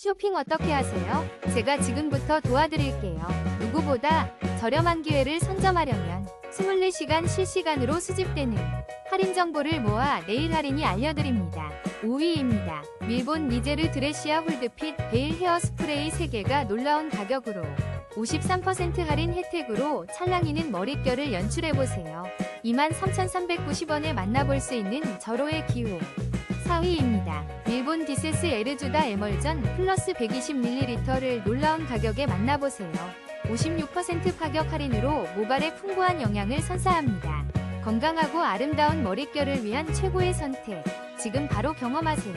쇼핑 어떻게 하세요? 제가 지금부터 도와드릴게요. 누구보다 저렴한 기회를 선점하려면 24시간 실시간으로 수집되는 할인 정보를 모아 내일 할인이 알려드립니다. 5위입니다. 밀본 니제르 드레시아 홀드핏 베일 헤어 스프레이 3개가 놀라운 가격으로 53% 할인 혜택으로 찰랑이는 머릿결을 연출해보세요. 23,390원에 만나볼 수 있는 절호의 기호. 4위입니다. 일본 디세스 에르주다 에멀전 플러스 120ml를 놀라운 가격에 만나보세요. 56% 가격 할인으로 모발에 풍부한 영양을 선사합니다. 건강하고 아름다운 머릿결을 위한 최고의 선택. 지금 바로 경험하세요.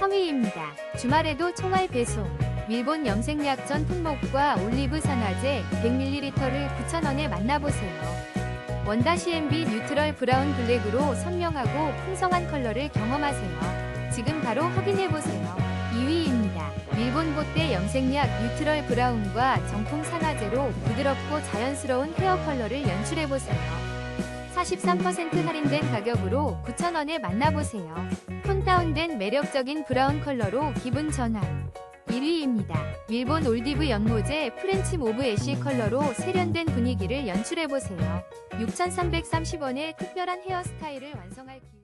3위입니다. 주말에도 총알 배송. 일본 염색약 전 품목과 올리브 산화제 100ml를 9,000원에 만나보세요. 원다시 MB 뉴트럴 브라운 블랙으로 선명하고 풍성한 컬러를 경험하세요. 지금 바로 확인해보세요. 2위입니다. 일본 곳대 염색약 뉴트럴 브라운과 정품 산화제로 부드럽고 자연스러운 헤어 컬러를 연출해보세요. 43% 할인된 가격으로 9,000원에 만나보세요. 톤 다운된 매력적인 브라운 컬러로 기분 전환. 1위입니다. 일본 올디브 연모제 프렌치 모브 애쉬 컬러로 세련된 분위기를 연출해보세요. 6,330원의 특별한 헤어스타일을 완성할 기회.